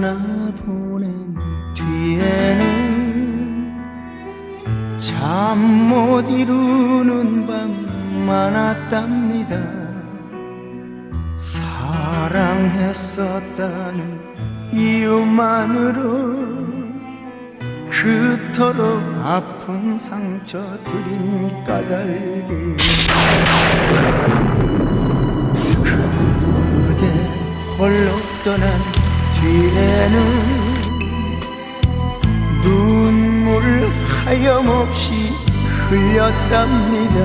떠나보낸 뒤에는 잠 못 이루는 밤 많았답니다. 사랑했었다는 이유만으로 그토록 아픈 상처 들인 까닭에 그대 홀로 떠난 뒤에는 눈물 하염없이 흘렸답니다.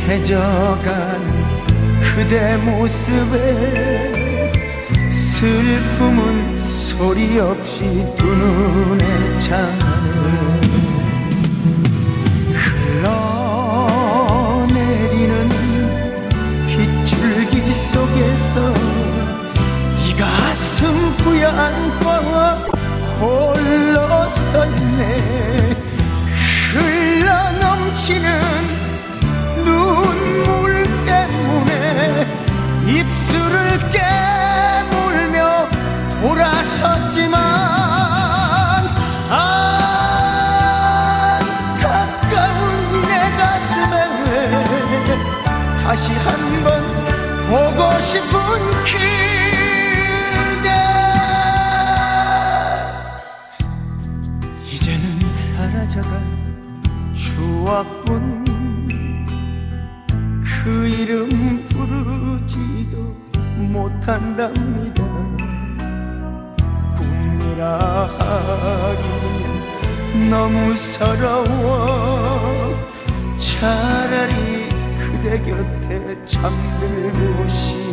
희미해져가는 그대 모습에 슬픔은 소리 없이 두 눈에 차는 다시 한 번 보고 싶은 그대. 이제는 사라져간 추억뿐. 그 이름 부르지도 못한답니다. 꿈이라 하기엔 너무 서러워. 차라리 그대 곁에 잠들고 싶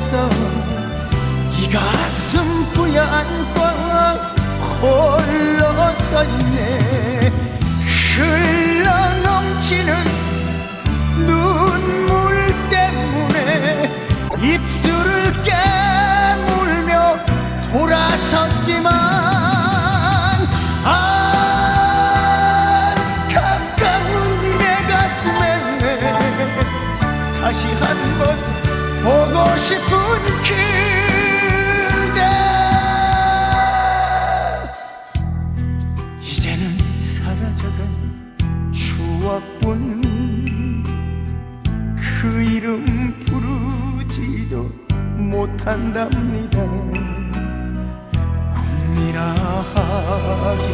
속에서 이 가슴 부여안고 홀로 서 있네. 흘러 넘치는 눈물 때문에 입술을 깨물며 돌아섰지만 안타까운 내 가슴에 다시 한번 보고 싶은 그대. 이제는 사라져간 추억뿐. 그 이름 부르지도 못한답니다. 꿈이라 하기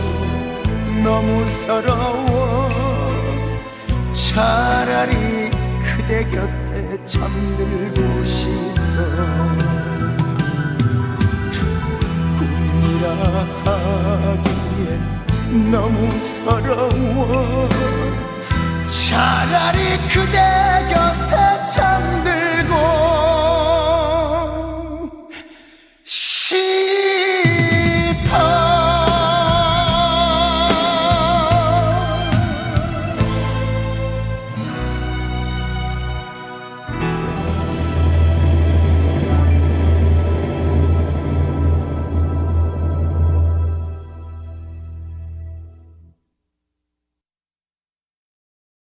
너무 서러워. 차라리 그대 곁에 잠들고 싶어. 꿈이라 하기엔 너무 서러워. 차라리 그대